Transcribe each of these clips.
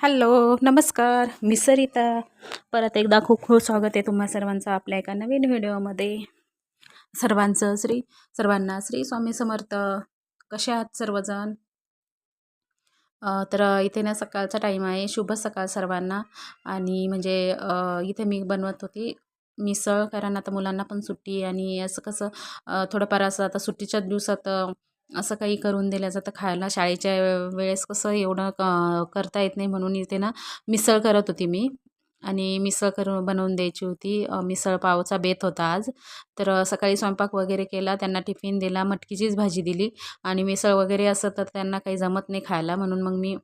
Hello नमस्कार. मी सरिता. परत एकदा खूप खूप स्वागत आहे तुम्हा सर्वांचं आपल्या एका नवीन व्हिडिओमध्ये. सर्वांचं श्री सर्वांना श्री स्वामी समर्थ. कसे आहात सर्वजण? तर इथे ना सकाळचा टाईम आहे. शुभ सकाळ सर्वांना. आणि म्हणजे इथे मी बनवत होती. मिसळ कारण आता मुलांना पण सुट्टी आणि असं कसं थोडंफार असं आता सुट्टीच्या दिवसात असं काही करून दिलं जातं. खायला शाळेच्या वेळेस कसं एवढं क करता येत नाही म्हणून इथे ना मिसळ करत होती मी. आणि मिसळ करून बनवून द्यायची होती. मिसळ पावचा बेत होता आज. तर सकाळी स्वयंपाक वगैरे केला. त्यांना टिफिन दिला. मटकीचीच भाजी दिली. आणि मिसळ वगैरे असं तर त्यांना काही जमत नाही खायला. म्हणून मग मी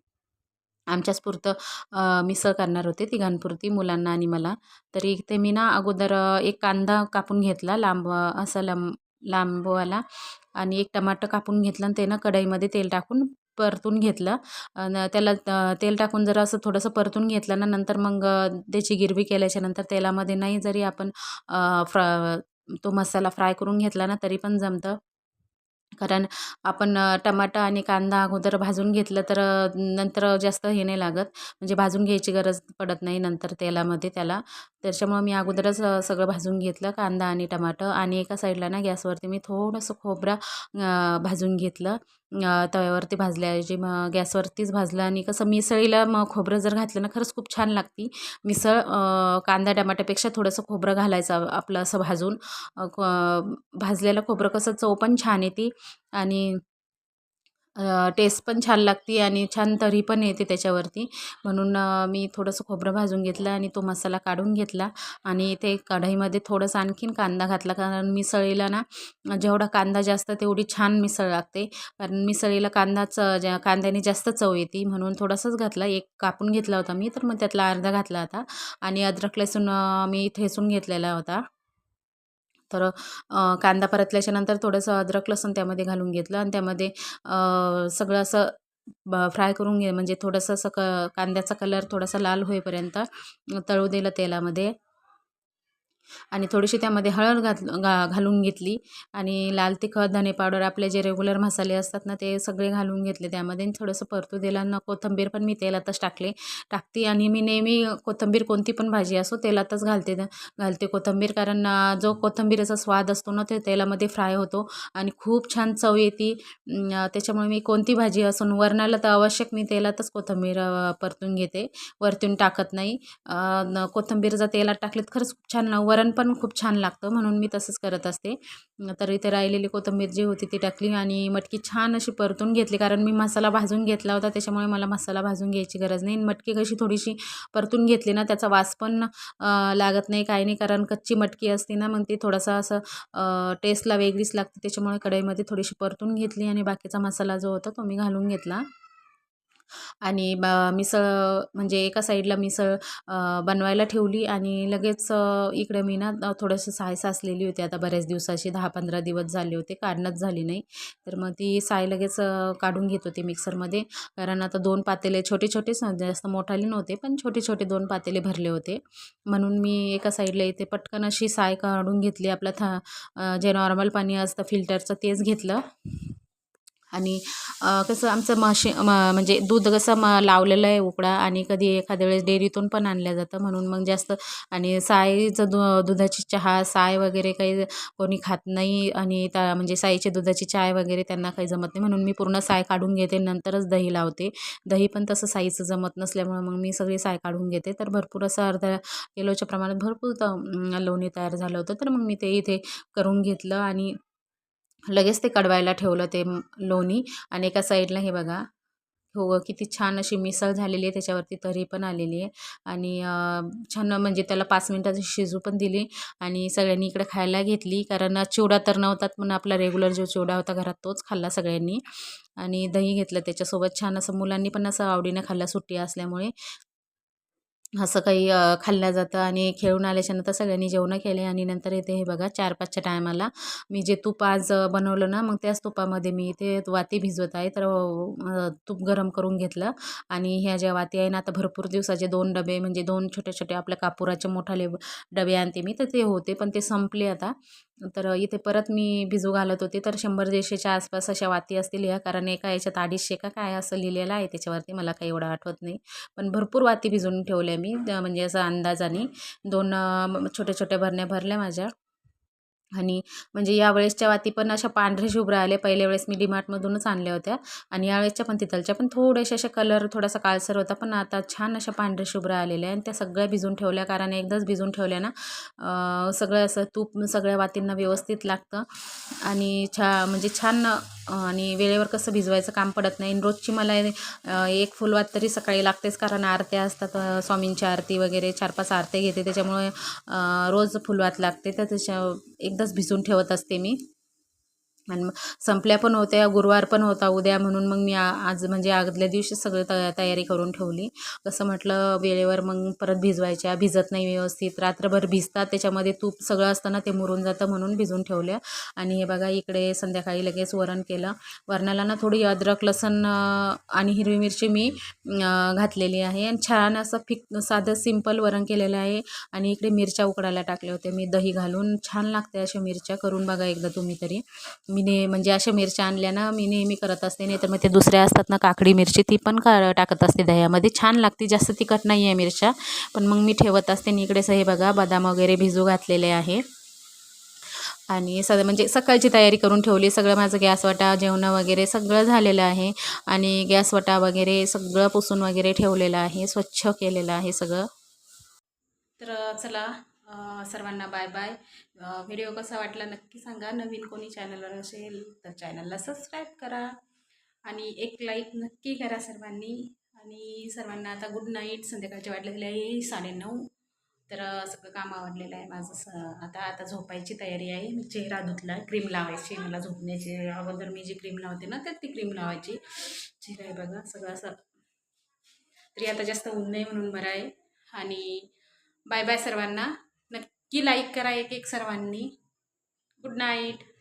आमच्याच पुरतं मिसळ करणार होते तिघांपुरती मुलांना आणि मला. तरी इथे मी ना अगोदर एक कांदा कापून घेतला. लांब असं असा लांब लांबवाला आणि एक टमाटर कापून घेतलं आणि त्यानं कढईमध्ये तेल टाकून परतून घेतलं. आणि त्याला तेल टाकून जर असं थोडंसं परतून घेतलं ना नंतर मग त्याची गिरवी केल्याच्यानंतर तेलामध्ये नाही जरी आपण फ्र फ्रा तो मसाला फ्राय करून घेतला ना तरी पण जमतं. कारण आपण अ, टमाटा आणि कांदा अगोदर भाजून घेतलं तर नंतर जास्त हे नाही लागत. म्हणजे भाजून घ्यायची गरज पडत नाही नंतर तेलामध्ये त्याला. त्याच्यामुळं मी अगोदरच सगळं भाजून घेतलं कांदा आणि टमाटर आणि एका साईडला ना गॅसवरती मी थोडंसं खोबरं भाजून घेतलं. तव्यावरती भाजल्याऐवजी मग गॅसवरतीच भाजलं आणि कसं मिसळीला मग खोबरं जर घातलं ना खरंच खूप छान लागती. मिसळ कांदा टमाट्यापेक्षा थोडंसं खोबरं घालायचं आपलं असं भाजून. भाजलेलं खोबरं कसं चव पण छान येते आणि टेस्ट पण छान लागते आणि छान तरी पण येते त्याच्यावरती. म्हणून मी थोडंसं खोबरं भाजून घेतलं आणि तो मसाला काढून घेतला. आणि ते कढईमध्ये थोडंसं आणखीन कांदा घातला कारण मिसळीला ना जेवढा कांदा जास्त तेवढी छान मिसळ लागते. कारण मिसळीला कांदाच ज्या कांद्याने जास्त चव येते म्हणून थोडासाच घातला. एक कापून घेतला होता मी तर मग त्यातला अर्धा घातला होता. आणि अद्रक लसूण मी ठेचून घेतलेला होता. तर कांदा परतल्याच्यानंतर थोडंसं अद्रक लसूण त्यामध्ये घालून घेतलं आणि त्यामध्ये सगळं असं ब फ्राय करून घे म्हणजे थोडंसं असं क कांद्याचा कलर थोडासा लाल होईपर्यंत तळू दिलं तेलामध्ये. आणि थोडीशी त्यामध्ये हळद घातल घा घालून घेतली. आणि लाल तिखट धने पावडर आपले जे रेग्युलर मसाले असतात ना ते सगळे घालून घेतले त्यामध्ये. थोडंसं परतू दिला आणि कोथिंबीर पण मी तेलातच टाकले. टाकते आणि मी नेहमी कोथिंबीर कोणती पण भाजी असो तेलातच घालते घालते कोथिंबीर. कारण जो कोथिंबीरचा स्वाद असतो ना ते तेलामध्ये फ्राय होतो आणि खूप छान चव येते. त्याच्यामुळे मी कोणती भाजी असून वरणाला तर आवश्यक मी तेलातच कोथिंबीर परतून घेते. वरतून टाकत नाही. अ, जर तेलात टाकलीत खरंच खूप छान वरण पण खूप छान लागतं म्हणून मी तसंच करत असते. तर इथे राहिलेली कोथिंबीर जी होती ती टाकली आणि मटकी छान अशी परतून घेतली कारण मी मसाला भाजून घेतला होता त्याच्यामुळे मला मसाला भाजून घ्यायची गरज नाही. मटकी कशी थोडीशी परतून घेतली ना त्याचा वास पण लागत नाही काही नाही कारण कच्ची मटकी असते ना मग ती थोडासा असं टेस्टला वेगळीच लागते त्याच्यामुळे कढईमध्ये थोडीशी परतून घेतली आणि बाकीचा मसाला जो होता तो मी घालून घेतला. आणि ब मिसळ म्हणजे एका साईडला मिसळ बनवायला ठेवली आणि लगेच इकडे मी ना थोडंसं साय साचलेली होती. आता बऱ्याच दिवसाची दहा पंधरा दिवस झाले होते काढणंच झाली नाही. तर मग ती साय लगेच काढून घेत होते मिक्सरमध्ये. कारण आता दोन पातेले छोटे छोटेच जास्त मोठाले नव्हते पण छोटे छोटे दोन पातेले भरले होते. म्हणून मी एका साईडला इथे पटकन अशी साय काढून घेतली. आपलं था जे नॉर्मल पाणी असतं फिल्टरचं तेच घेतलं. आणि कसं आमचं मशी म म्हणजे दूध कसं म लावलेलं आहे उकडा आणि कधी एखाद्या वेळेस डेअरीतून पण आणलं जातं. म्हणून मग जास्त आणि साईचं दु दुधाची चहा साय वगैरे काही कोणी खात नाही आणि त्या म्हणजे साईच्या दुधाची चाय वगैरे त्यांना काही जमत नाही. म्हणून मी पूर्ण साय काढून घेते नंतरच दही लावते. दही पण तसं साईचं जमत नसल्यामुळं मग मी सगळी साय काढून घेते. तर भरपूर असं अर्ध्या किलोच्या प्रमाणात भरपूर लोणी तयार झालं होतं. तर मग मी ते इथे करून घेतलं आणि लगेच ते कडवायला ठेवलं ते लोणी आणि एका साईडला हे बघा हो किती छान अशी मिसळ झालेली आहे त्याच्यावरती तरी पण आलेली आहे. आणि छान म्हणजे त्याला पाच मिनटाची शिजू पण दिली आणि सगळ्यांनी इकडे खायला घेतली. कारण चिवडा तर नव्हतात पण आपला रेग्युलर जो चिवडा होता घरात तोच खाल्ला सगळ्यांनी. आणि दही घेतलं त्याच्यासोबत. छान असं मुलांनी पण असं आवडीनं खाल्ला सुट्टी असल्यामुळे. असं काही खाल्लं जातं आणि खेळून आल्याच्यानंतर सगळ्यांनी जेवणं केले आणि नंतर इथे हे बघा चार पाचच्या टायमाला मी जे तूप आज बनवलं ना मग त्याच तुपामध्ये मी इथे वाती भिजवत आहे. तर तूप गरम करून घेतलं आणि ह्या ज्या वाती आहे ना आता भरपूर दिवसाचे दोन डबे म्हणजे दोन छोटे छोटे आपल्या कापुराचे मोठाले डबे आणते मी तर ते होते पण ते संपले आता. तर इथे परत मी भिजू घालत होते. तर शंभर दीडशेच्या आसपास अशा वाती असतील ह्या. कारण एका याच्यात अडीचशे का काय असं लिहिलेलं आहे त्याच्यावरती. मला काही एवढं आठवत नाही. पण भरपूर वाती भिजवून ठेवल्या मी. त्या म्हणजे असं अंदाजाने दोन छोट्या छोट्या भरण्या भरल्या माझ्या. आणि म्हणजे यावेळेसच्या वाती पण अशा पांढरे शुभ्र आले. पहिल्या वेळेस मी डिमार्टमधूनच आणल्या होत्या. आणि यावेळेसच्या पण तिथलच्या पण थोडेसे असे कलर थोडासा काळसर होता पण आता छान अशा पांढरे शुभ्र आलेल्या आणि त्या सगळ्या भिजून ठेवल्या कारण एकदाच भिजून ठेवल्या ना सगळं असं तूप सगळ्या वातींना व्यवस्थित लागतं. आणि छा म्हणजे छान आणि वेळेवर कसं भिजवायचं काम पडत नाही. रोजची मला एक फुलवात तरी सकाळी लागतेच कारण आरत्या असतात स्वामींची आरती वगैरे चार पाच आरत्या घेते. त्याच्यामुळे रोज फुलवात लागते. तर त्याच्या एक एकदाच भिजून ठेवत असते मी. आणि मग संपल्या पण होत्या गुरुवार पण होता उद्या म्हणून मग मी आज म्हणजे आदल्या दिवशी सगळं तया तयारी करून ठेवली. कसं म्हटलं वेळेवर मग परत भिजवायच्या भिजत नाही व्यवस्थित. रात्रभर भिजतात त्याच्यामध्ये तूप सगळं असताना ते मुरून जातं म्हणून भिजून ठेवल्या आणि हे बघा इकडे संध्याकाळी लगेच वरण केलं. वरणाला ना थोडी अद्रक लसण आणि हिरवी मिरची मी घातलेली आहे. आणि छान असं फिक साधं सिंपल वरण केलेलं आहे. आणि इकडे मिरच्या उकडायला टाकल्या होत्या. मी दही घालून छान लागते अशा मिरच्या. करून बघा एकदा तुम्ही तरी. मी ने म्हणजे अशा मिरच्या आणल्या ना मी नेहमी करत असते नाही तर मग ते दुसऱ्या असतात ना काकडी मिरची ती पण का टाकत असते दह्यामध्ये. छान लागते जास्त तिखट नाही आहे मिरच्या पण मग मी ठेवत असते. आणि इकडेच हे बघा बदाम वगैरे भिजू घातलेले आहे. आणि स म्हणजे सकाळची तयारी करून ठेवली. सगळं माझं गॅस वाटा जेवणं वगैरे सगळं झालेलं आहे. आणि गॅसवटा वगैरे सगळं पुसून वगैरे ठेवलेलं आहे स्वच्छ केलेलं आहे सगळं. तर चला सर्वांना बाय बाय. व्हिडिओ कसा वाटला नक्की सांगा. नवीन कोणी चॅनलवर असेल तर चॅनलला सबस्क्राईब करा आणि एक लाईक नक्की करा सर्वांनी. आणि सर्वांना आता गुड नाईट संध्याकाळचे वाटलेले आहे साडेनऊ. तर सगळं काम आवडलेलं आहे माझं स आता आता झोपायची तयारी आहे. मी चेहरा धुतला. क्रीम लावायची. मला झोपण्याची अगोदर मी जी क्रीम लावते ना त्यात ती क्रीम लावायची. चेहरा आहे बघा सगळं असं. तरी आता जास्त ऊन नाही म्हणून बरं आहे. आणि बाय बाय सर्वांना. की लाईक करा एक एक सर्वांनी. Good night